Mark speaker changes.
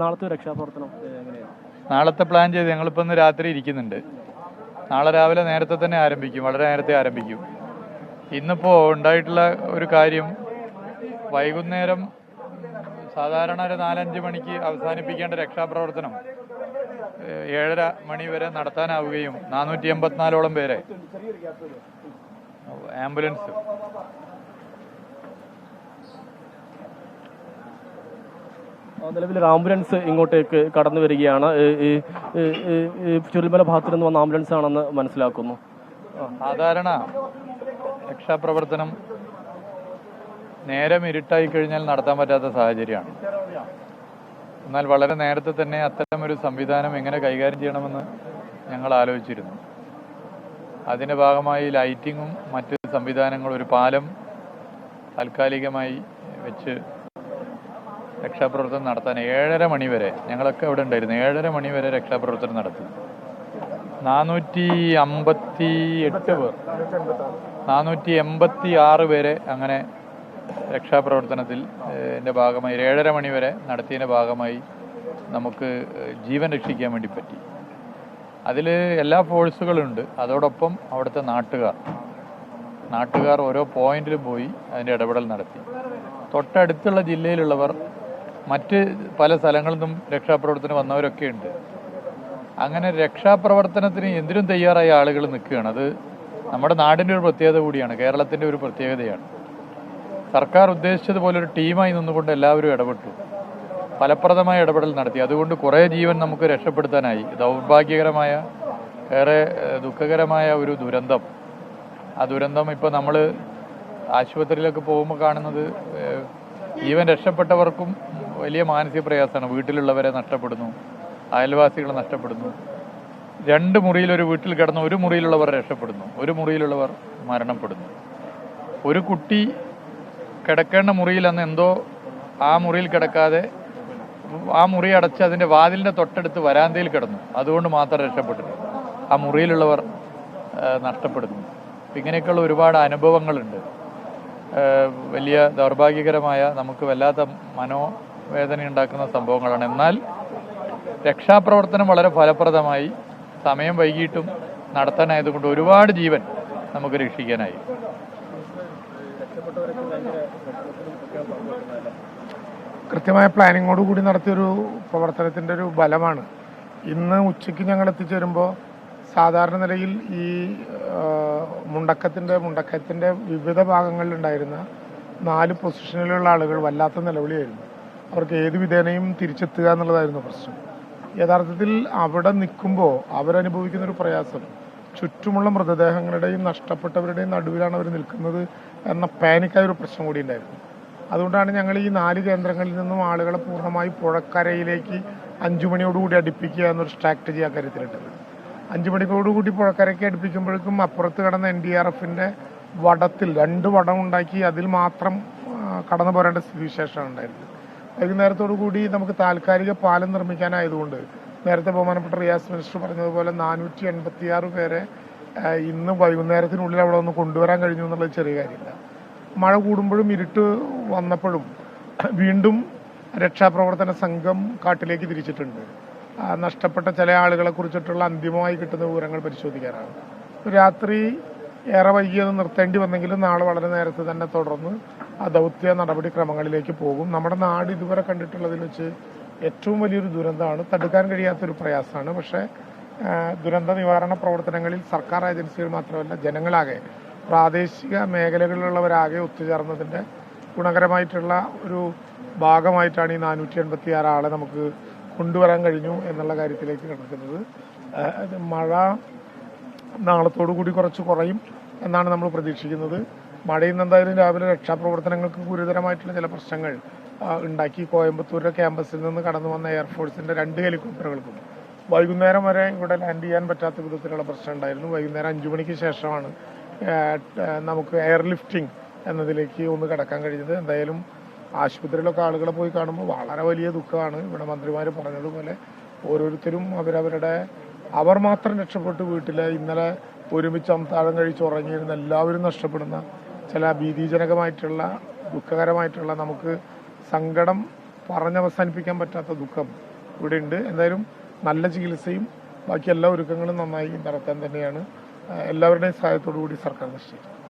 Speaker 1: നാളത്തെ രക്ഷാപ്രവർത്തനം എങ്ങനെയാണ്?
Speaker 2: നാളത്തെ പ്ലാൻ ചെയ്ത് ഞങ്ങളിപ്പോൾ ഇന്ന് രാത്രി ഇരിക്കുന്നുണ്ട്. നാളെ രാവിലെ നേരത്തെ തന്നെ ആരംഭിക്കും വളരെ നേരത്തെ ആരംഭിക്കും. ഇന്നിപ്പോൾ ഉണ്ടായിട്ടുള്ള ഒരു കാര്യം വൈകുന്നേരം സാധാരണ ഒരു നാലഞ്ച് മണിക്ക് അവസാനിപ്പിക്കേണ്ട രക്ഷാപ്രവർത്തനം ഏഴര മണി വരെ നടത്താനാവുകയും നാനൂറ്റി എൺപത്തിനാലോളം പേരെ ആംബുലൻസ്.
Speaker 1: ഒരു ആംബുലൻസ് ഇങ്ങോട്ടേക്ക് കടന്നു വരികയാണ്. ചുരുൽമല ഭാഗത്തു നിന്ന് വന്ന ആംബുലൻസ് ആണെന്ന് മനസ്സിലാക്കുന്നു.
Speaker 2: സാധാരണ രക്ഷാപ്രവർത്തനം നേരം ഇരുട്ടായി കഴിഞ്ഞാൽ നടത്താൻ പറ്റാത്ത സാഹചര്യമാണ്. എന്നാൽ വളരെ നേരത്തെ തന്നെ അത്തരം ഒരു സംവിധാനം എങ്ങനെ കൈകാര്യം ചെയ്യണമെന്ന് ഞങ്ങൾ ആലോചിച്ചിരുന്നു. അതിന്റെ ഭാഗമായി ലൈറ്റിങ്ങും മറ്റ് സംവിധാനങ്ങളും ഒരു പാലം താൽക്കാലികമായി വെച്ച് രക്ഷാപ്രവർത്തനം നടത്താൻ ഏഴര മണി വരെ ഞങ്ങളൊക്കെ അവിടെ ഉണ്ടായിരുന്നു. ഏഴര മണി വരെ രക്ഷാപ്രവർത്തനം നടത്തി. നാനൂറ്റി അമ്പത്തി എട്ട് പേർ. നാനൂറ്റി എൺപത്തി ആറ് പേരെ അങ്ങനെ രക്ഷാപ്രവർത്തനത്തിൽ എന്റെ ഭാഗമായി ഏഴര മണി വരെ നടത്തിയതിന്റെ ഭാഗമായി നമുക്ക് ജീവൻ രക്ഷിക്കാൻ വേണ്ടി പറ്റി. അതിൽ എല്ലാ ഫോഴ്സുകളുണ്ട് അതോടൊപ്പം അവിടുത്തെ നാട്ടുകാർ. നാട്ടുകാർ ഓരോ പോയിന്റിലും പോയി അതിന്റെ ഇടപെടൽ നടത്തി. തൊട്ടടുത്തുള്ള ജില്ലയിലുള്ളവർ മറ്റ് പല സ്ഥലങ്ങളിൽ നിന്നും രക്ഷാപ്രവർത്തനം വന്നവരൊക്കെ ഉണ്ട്. അങ്ങനെ രക്ഷാപ്രവർത്തനത്തിന് എന്തിനും തയ്യാറായ ആളുകൾ നിൽക്കുകയാണ്. അത് നമ്മുടെ നാടിന്റെ ഒരു പ്രത്യേകത കൂടിയാണ് കേരളത്തിന്റെ ഒരു പ്രത്യേകതയാണ്. സർക്കാർ ഉദ്ദേശിച്ചതുപോലെ ഒരു ടീമായി നിന്നുകൊണ്ട് എല്ലാവരും ഇടപെട്ടു. ഫലപ്രദമായ ഇടപെടൽ നടത്തി. അതുകൊണ്ട് കുറേ ജീവൻ നമുക്ക് രക്ഷപ്പെടുത്താനായി. ദൗർഭാഗ്യകരമായ ഏറെ ദുഃഖകരമായ ഒരു ദുരന്തം. ആ ദുരന്തം ഇപ്പോൾ നമ്മൾ ആശുപത്രിയിലൊക്കെ പോകുമ്പോൾ കാണുന്നത് ജീവൻ രക്ഷപ്പെട്ടവർക്കും വലിയ മാനസിക പ്രയാസമാണ്. വീട്ടിലുള്ളവരെ നഷ്ടപ്പെടുന്നു. അയൽവാസികളെ നഷ്ടപ്പെടുന്നു. രണ്ട് മുറിയിൽ ഒരു വീട്ടിൽ കിടന്ന് ഒരു മുറിയിലുള്ളവർ രക്ഷപ്പെടുന്നു. ഒരു മുറിയിലുള്ളവർ മരണപ്പെടുന്നു. ഒരു കുട്ടി കിടക്കേണ്ട മുറിയിൽ അന്ന് എന്തോ ആ മുറിയിൽ കിടക്കാതെ ആ മുറി അടച്ച് അതിന്റെ വാതിലിന്റെ തൊട്ടടുത്ത് വരാന്തയിൽ കിടന്നു. അതുകൊണ്ട് മാത്രം രക്ഷപ്പെട്ടു ആ മുറിയിലുള്ളവർ നഷ്ടപ്പെടുന്നു. ഇങ്ങനെയൊക്കെയുള്ള ഒരുപാട് അനുഭവങ്ങളുണ്ട്. വലിയ ദൗർഭാഗ്യകരമായ നമുക്ക് വല്ലാത്ത മനോവേദന ഉണ്ടാക്കുന്ന സംഭവങ്ങളാണ്. എന്നാൽ രക്ഷാപ്രവർത്തനം വളരെ ഫലപ്രദമായി സമയം വൈകിട്ടും നടത്താനായതുകൊണ്ട് ഒരുപാട് ജീവൻ നമുക്ക് രക്ഷിക്കാനായി.
Speaker 3: കൃത്യമായ പ്ലാനിങ്ങോട് കൂടി നടത്തിയൊരു പ്രവർത്തനത്തിന്റെ ഒരു ബലമാണ് ഇന്ന് ഉച്ചയ്ക്ക് ഞങ്ങൾ എത്തിച്ചേരുമ്പോൾ സാധാരണ നിലയിൽ ഈ മുണ്ടക്കത്തിന്റെ മുണ്ടക്കത്തിന്റെ വിവിധ ഭാഗങ്ങളിലുണ്ടായിരുന്ന നാല് പൊസിഷനിലുള്ള ആളുകൾ വല്ലാത്ത നിലവിളിയായിരുന്നു. അവർക്ക് ഏത് വിധേനയും തിരിച്ചെത്തുക എന്നുള്ളതായിരുന്നു പ്രശ്നം. യഥാർത്ഥത്തിൽ അവിടെ നിൽക്കുമ്പോൾ അവരനുഭവിക്കുന്ന ഒരു പ്രയാസം ചുറ്റുമുള്ള മൃതദേഹങ്ങളുടെയും നഷ്ടപ്പെട്ടവരുടെയും നടുവിലാണ് അവർ നിൽക്കുന്നത് എന്ന പാനിക്കായ ഒരു പ്രശ്നം കൂടി ഉണ്ടായിരുന്നു. അതുകൊണ്ടാണ് ഞങ്ങൾ ഈ നാല് കേന്ദ്രങ്ങളിൽ നിന്നും ആളുകളെ പൂർണമായി പുഴക്കരയിലേക്ക് അഞ്ചു മണിയോടുകൂടി അടുപ്പിക്കുക എന്നൊരു സ്ട്രാറ്റജി ആ കാര്യത്തിലിട്ടത്. അഞ്ചു മണിക്കോടുകൂടി പുഴക്കരയ്ക്ക് അടുപ്പിക്കുമ്പോഴേക്കും അപ്പുറത്ത് കിടന്ന എൻ ഡി ആർ എഫിന്റെ വടത്തിൽ രണ്ട് വടം ഉണ്ടാക്കി അതിൽ മാത്രം കടന്നു പോരേണ്ട സ്ഥിതിവിശേഷമാണ് ഉണ്ടായിരുന്നത്. വൈകുന്നേരത്തോടു കൂടി നമുക്ക് താൽക്കാലിക പാലം നിർമ്മിക്കാനായതുകൊണ്ട് നേരത്തെ ബഹുമാനപ്പെട്ട റിയാസ് മിനിസ്റ്റർ പറഞ്ഞതുപോലെ നാനൂറ്റി എൺപത്തി ആറ് പേരെ ഇന്ന് വൈകുന്നേരത്തിനുള്ളിൽ അവിടെ ഒന്ന് കൊണ്ടുവരാൻ കഴിഞ്ഞു എന്നുള്ളത് ചെറിയ കാര്യമില്ല. മഴ കൂടുമ്പോഴും ഇരുട്ട് വന്നപ്പോഴും വീണ്ടും രക്ഷാപ്രവർത്തന സംഘം കാട്ടിലേക്ക് തിരിച്ചിട്ടുണ്ട്. നഷ്ടപ്പെട്ട ചില ആളുകളെ കുറിച്ചിട്ടുള്ള അന്തിമമായി കിട്ടുന്ന വിവരങ്ങൾ പരിശോധിക്കാനാണ്. രാത്രി ഏറെ വൈകിയത് നിർത്തേണ്ടി വന്നെങ്കിലും നാളെ വളരെ നേരത്തെ തന്നെ തുടർന്ന് ദൗത്യ നടപടിക്രമങ്ങളിലേക്ക് പോകും. നമ്മുടെ നാട് ഇതുവരെ കണ്ടിട്ടുള്ളതിൽ വെച്ച് ഏറ്റവും വലിയൊരു ദുരന്തമാണ്. തടുക്കാൻ കഴിയാത്തൊരു പ്രയാസമാണ്. പക്ഷേ ദുരന്ത നിവാരണ പ്രവർത്തനങ്ങളിൽ സർക്കാർ ഏജൻസികൾ മാത്രമല്ല ജനങ്ങളാകെ പ്രാദേശിക മേഖലകളിലുള്ളവരാകെ ഒത്തുചേർന്നതിന്റെ ഗുണകരമായിട്ടുള്ള ഒരു ഭാഗമായിട്ടാണ് ഈ നാനൂറ്റി എൺപത്തി ആറ് ആളെ നമുക്ക് കൊണ്ടുവരാൻ കഴിഞ്ഞു എന്നുള്ള കാര്യത്തിലേക്ക് കിടക്കുന്നത്. മഴ നാളത്തോടു കൂടി കുറച്ച് കുറയും എന്നാണ് നമ്മൾ പ്രതീക്ഷിക്കുന്നത്. മഴയിൽ നിന്ന് എന്തായാലും രാവിലെ രക്ഷാപ്രവർത്തനങ്ങൾക്ക് ഗുരുതരമായിട്ടുള്ള ചില പ്രശ്നങ്ങൾ ഉണ്ടാക്കി. കോയമ്പത്തൂരിലെ ക്യാമ്പസിൽ നിന്ന് കടന്നു വന്ന എയർഫോഴ്സിന്റെ രണ്ട് ഹെലികോപ്റ്ററുകൾക്കും. വൈകുന്നേരം വരെ ഇവിടെ ലാൻഡ് ചെയ്യാൻ പറ്റാത്ത വിധത്തിലുള്ള പ്രശ്നം ഉണ്ടായിരുന്നു. വൈകുന്നേരം അഞ്ചു മണിക്ക് ശേഷമാണ് നമുക്ക് എയർ ലിഫ്റ്റിംഗ് എന്നതിലേക്ക് ഒന്ന് കടക്കാൻ കഴിഞ്ഞത്. എന്തായാലും ആശുപത്രിയിലൊക്കെ ആളുകളെ പോയി കാണുമ്പോൾ വളരെ വലിയ ദുഃഖമാണ്. ഇവിടെ മന്ത്രിമാർ പറഞ്ഞതുപോലെ ഓരോരുത്തരും അവരവരുടെ അവർ മാത്രം രക്ഷപ്പെട്ട് വീട്ടിലെ ഇന്നലെ ഒരുമിച്ച് അമ്താഴം കഴിച്ച് ഉറങ്ങിയിരുന്ന എല്ലാവരും നഷ്ടപ്പെടുന്ന ചില ഭീതിജനകമായിട്ടുള്ള ദുഃഖകരമായിട്ടുള്ള നമുക്ക് സങ്കടം പറഞ്ഞവസാനിപ്പിക്കാൻ പറ്റാത്ത ദുഃഖം ഇവിടെ ഉണ്ട് എന്തായാലും നല്ല ചികിത്സയും ബാക്കി എല്ലാ ഒരുക്കങ്ങളും നന്നായി നടത്താൻ തന്നെയാണ് എല്ലാവരുടെയും സഹായത്തോടു കൂടി സർക്കാർ നിശ്ചയിച്ചത്